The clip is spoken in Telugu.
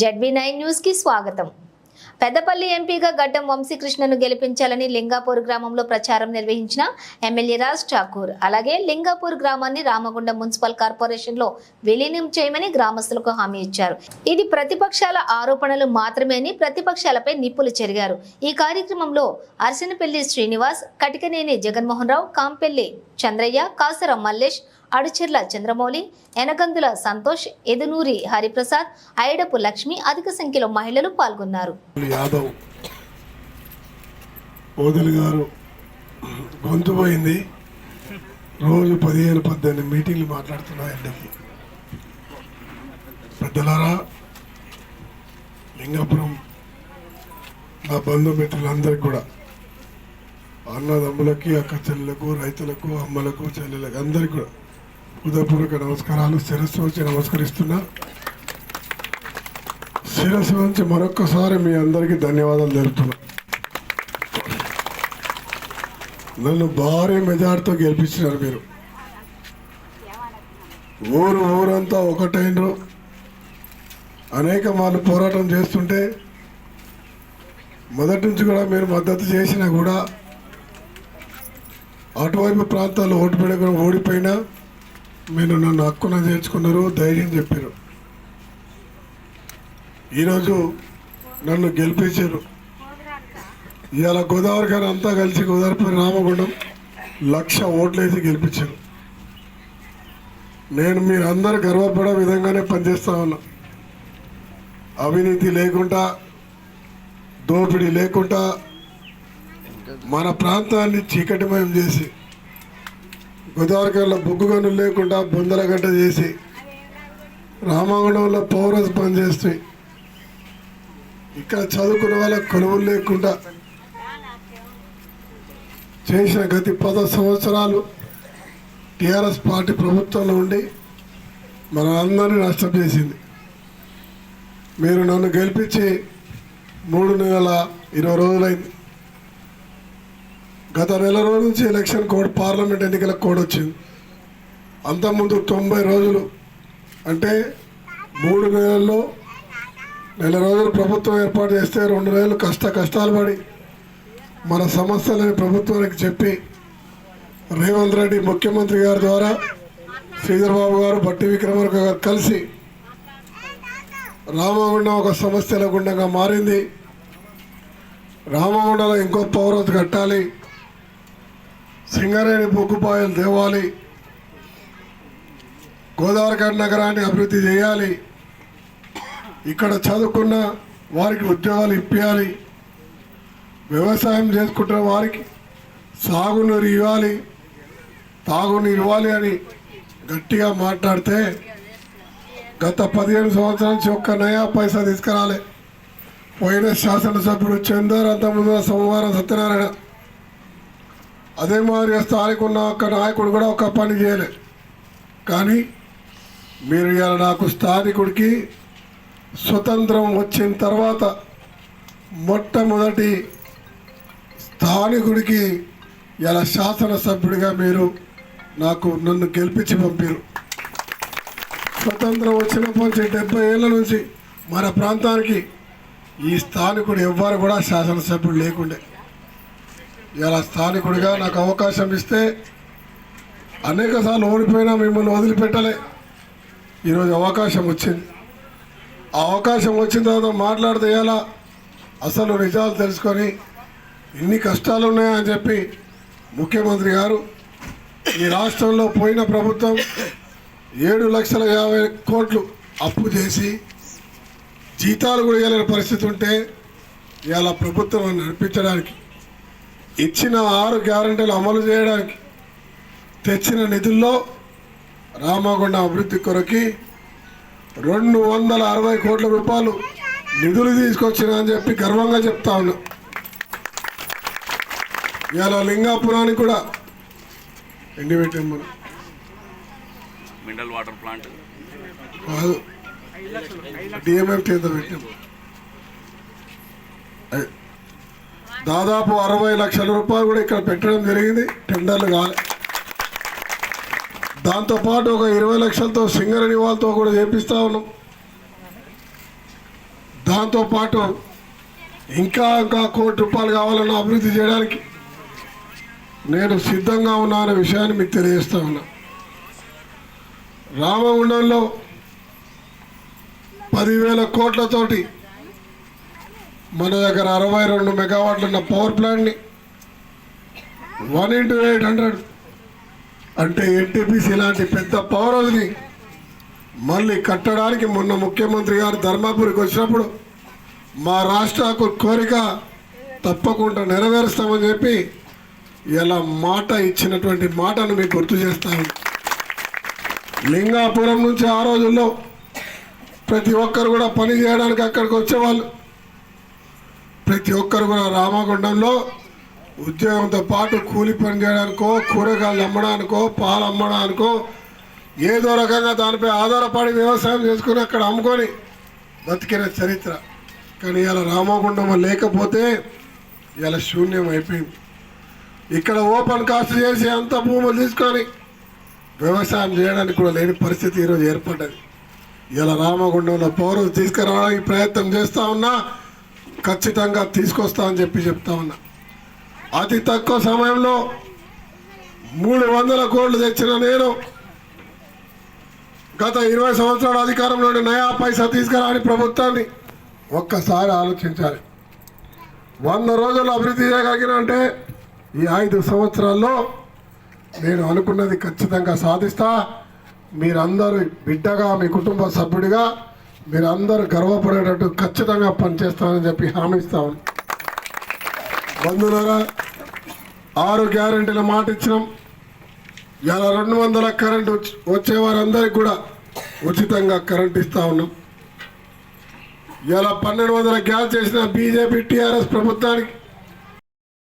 జెడ్బీ నైన్ న్యూస్కి స్వాగతం. పెద్దపల్లి ఎంపీగా గడ్డం వంశీకృష్ణను గెలిపించాలని లింగాపూర్ గ్రామంలో ప్రచారం నిర్వహించిన ఎమ్మెల్యే రాజ్ ఠాకూర్ అలాగే లింగాపూర్ గ్రామాన్ని రామగుండం మున్సిపల్ కార్పొరేషన్లో విలీనం చేయమని గ్రామస్తులకు హామీ ఇచ్చారు. ఇది ప్రతిపక్షాల ఆరోపణలు మాత్రమే అని ప్రతిపక్షాలపై నిప్పులు చెరిగారు. ఈ కార్యక్రమంలో అరసనపల్లి శ్రీనివాస్ కటికనేని జగన్మోహన్ రావు కాంపెల్లి చంద్రయ్య కాసర మల్లేష్ అడుచెర్ల చంద్రమౌళి ఎనగందుల సంతోష్ ఎదునూరి హరిప్రసాద్ ఐడపు లక్ష్మి అధిక సంఖ్యలో మహిళలు పాల్గొన్నారు. యాదవ్ ఓదలి గారు గొంతు పోయింది. రోజు పదిహేను పద్దెనిమిది మీటింగ్లు మాట్లాడుతున్నా ఎండకి పెద్దలారా లింగాపురం నా బంధుమిత్రులందరికీ కూడా అన్నదమ్ములకి అక్క చెల్లెలకు రైతులకు అమ్మలకు చెల్లెలకు అందరికీ కూడా హృదయపూర్వక నమస్కారాలు శిరస్సు వచ్చి నమస్కరిస్తున్నా. శిరస్సు నుంచి మరొక్కసారి మీ అందరికీ ధన్యవాదాలు తెలుపుతున్నా. నన్ను భారీ మెజార్టీతో గెలిపించినారు మీరు. ఊరు ఊరంతా ఒకటైనరు అనేక మార్లు పోరాటం చేస్తుంటే మొదటి నుంచి కూడా మీరు మద్దతు చేసినా కూడా అటువైపు ప్రాంతాల్లో ఓటు పడకుండా ఓడిపోయినా మీరు నన్ను హక్కున చేర్చుకున్నారు ధైర్యం చెప్పారు. ఈరోజు నన్ను గెలిపించారు. ఇవాళ గోదావరి గారు అంతా కలిసి గోదావరి రామగుండం లక్ష ఓట్లేసి గెలిపించారు. నేను మీరు అందరు గర్వపడే విధంగానే పనిచేస్తా ఉన్నా. అవినీతి లేకుండా దోపిడీ లేకుండా మన ప్రాంతాన్ని చీకటిమయం చేసి గోదావరిలో బొగ్గు గనులు లేకుండా బొందల గంట చేసి రామగుండంలో పౌరస్ పనిచేస్తే ఇక్కడ చదువుకున్న వాళ్ళకి కొలువులు లేకుండా చేసిన గతి పద సంవత్సరాలు టీఆర్ఎస్ పార్టీ ప్రభుత్వంలో ఉండి మన అందరినీ నష్టం చేసింది. మీరు నన్ను గెలిపించి మూడు నెలల ఇరవై రోజులైంది. గత నెల రోజుల నుంచి ఎలక్షన్ కోడ్ పార్లమెంట్ ఎన్నికల కోడ్ వచ్చింది. అంతకుముందు తొంభై రోజులు అంటే మూడు నెలల్లో నెల రోజులు ప్రభుత్వం ఏర్పాటు చేస్తే రెండు నెలలు కష్ట కష్టాలు పడి మన సమస్యలని ప్రభుత్వానికి చెప్పి రేవంత్ రెడ్డి ముఖ్యమంత్రి గారి ద్వారా శ్రీధర్బాబు గారు బట్టి విక్రమార్క గారు కలిసి రామగుండం ఒక సమస్యల గుండంగా మారింది. రామగుండంలో ఇంకో పౌరత్ కట్టాలి. సింగరేణి బొగ్గుపాయలు తేవాలి. గోదావరిఖండ్ నగరాన్ని అభివృద్ధి చేయాలి. ఇక్కడ చదువుకున్న వారికి ఉద్యోగాలు ఇప్పించాలి వ్యవసాయం చేసుకుంటున్న వారికి సాగునీరు ఇవ్వాలి. తాగునీరు ఇవ్వాలి అని గట్టిగా మాట్లాడితే గత పదిహేను సంవత్సరాల నుంచి ఒక్క నయా పైసా తీసుకురాలే. పోయిన శాసనసభ్యుడు చందర్ అంతకుముందు సోమవారం సత్యనారాయణ అదే మాదిరి స్థానిక ఉన్న ఒక నాయకుడు కూడా ఒక పని చేయలే. కానీ మీరు ఇవాళ నాకు స్థానికుడికి స్వతంత్రం వచ్చిన తర్వాత మొట్టమొదటి స్థానికుడికి ఇలా శాసనసభ్యుడిగా మీరు నాకు నన్ను గెలిపించి పంపారు స్వతంత్రం వచ్చినప్పటి నుంచి డెబ్బై ఏళ్ళ నుంచి మన ప్రాంతానికి ఈ స్థానికుడు ఎవ్వరు కూడా శాసనసభ్యుడు లేకుండే. ఇలా స్థానికుడిగా నాకు అవకాశం ఇస్తే అనేక సార్లు ఓడిపోయినా మిమ్మల్ని వదిలిపెట్టలే. ఈరోజు అవకాశం వచ్చింది. ఆ అవకాశం వచ్చిన తర్వాత మాట్లాడితే ఎలా? అసలు నిజాలు తెలుసుకొని ఇన్ని కష్టాలు ఉన్నాయని చెప్పి ముఖ్యమంత్రి గారు ఈ రాష్ట్రంలో పోయిన ప్రభుత్వం ఏడు లక్షల యాభై కోట్లు అప్పు చేసి జీతాలు కూడా ఇవ్వలేని పరిస్థితి ఉంటే ఇవాళ ప్రభుత్వం నడిపించడానికి ఇచ్చిన ఆరు గ్యారంటీలు అమలు చేయడానికి తెచ్చిన నిధుల్లో రామగుండ అభివృద్ధి కొరకి రెండు వందల అరవై కోట్ల రూపాయలు నిధులు తీసుకొచ్చిన అని చెప్పి గర్వంగా చెప్తా ఉన్నా. ఇవాళ లింగాపురానికి కూడా ఎండి పెట్టాం మనం. Mineral water plant. కాదు డిఎంఎఫ్ కేంద్ర పెట్టాం. దాదాపు అరవై లక్షల రూపాయలు కూడా ఇక్కడ పెట్టడం జరిగింది. టెండర్లు కాలే. దాంతోపాటు ఒక ఇరవై లక్షలతో సింగరేణి వాళ్ళతో కూడా చేపిస్తా ఉన్నాం. దాంతోపాటు ఇంకా ఇంకా కోటి రూపాయలు కావాలన్నా అభివృద్ధి చేయడానికి నేను సిద్ధంగా ఉన్నా అనే విషయాన్ని మీకు తెలియజేస్తా ఉన్నా. రామగుండంలో పదివేల కోట్లతోటి మన దగ్గర అరవై రెండు మెగావాట్లు ఉన్న పవర్ ప్లాంట్ని వన్ ఇంటూ ఎయిట్ హండ్రెడ్ అంటే ఎన్టీపీసీ లాంటి పెద్ద పవర్ హౌస్ని మళ్ళీ కట్టడానికి మొన్న ముఖ్యమంత్రి గారు ధర్మాపురికి వచ్చినప్పుడు మా రాష్ట్ర కోరిక తప్పకుండా నెరవేరుస్తామని చెప్పి ఇలా మాట ఇచ్చినటువంటి మాటను మీకు గుర్తు చేస్తాను లింగాపురం నుంచి ఆ రోజుల్లో ప్రతి ఒక్కరు కూడా పని చేయడానికి అక్కడికి వచ్చేవాళ్ళు. ప్రతి ఒక్కరు కూడా రామగుండంలో ఉద్యోగంతో పాటు కూలి పని చేయడానికో కూరగాయలు అమ్మడానికో పాలు అమ్మడానికో ఏదో రకంగా దానిపై ఆధారపడి వ్యవసాయం చేసుకుని అక్కడ అమ్ముకొని బతికిన చరిత్ర. కానీ ఇలా రామగుండం లేకపోతే ఇలా శూన్యం అయిపోయింది. ఇక్కడ ఓపెన్ కాస్ట్ చేసి అంత భూములు తీసుకొని వ్యవసాయం చేయడానికి కూడా లేని పరిస్థితి ఈరోజు ఏర్పడ్డది. ఇలా రామగుండంలో పౌరులు తీసుకురావడానికి ప్రయత్నం చేస్తూ ఉన్నా ఖచ్చితంగా తీసుకొస్తా అని చెప్పి చెప్తా ఉన్నా. అతి తక్కువ సమయంలో మూడు వందల కోట్లు తెచ్చిన నేను గత ఇరవై సంవత్సరాల అధికారంలో నయా పైసా తీసుకురాని ప్రభుత్వాన్ని ఒక్కసారి ఆలోచించాలి. వంద రోజులు అభివృద్ధి చేయగలిగిన అంటే ఈ ఐదు సంవత్సరాల్లో నేను అనుకున్నది ఖచ్చితంగా సాధిస్తా. మీరందరూ బిడ్డగా మీ కుటుంబ సభ్యుడిగా మీరు అందరూ గర్వపడేటట్టు ఖచ్చితంగా పనిచేస్తామని చెప్పి హామీ ఇస్తామని బంధువులారా ఆరు గ్యారంటీల మాట ఇచ్చినాం. ఇలా రెండు వందల కరెంట్ వచ్చి- వచ్చే వారందరికి కూడా ఉచితంగా కరెంట్ ఇస్తా ఉన్నాం. ఇలా పన్నెండు వందల గ్యాస్ చేసిన బీజేపీ టీఆర్ఎస్ ప్రభుత్వానికి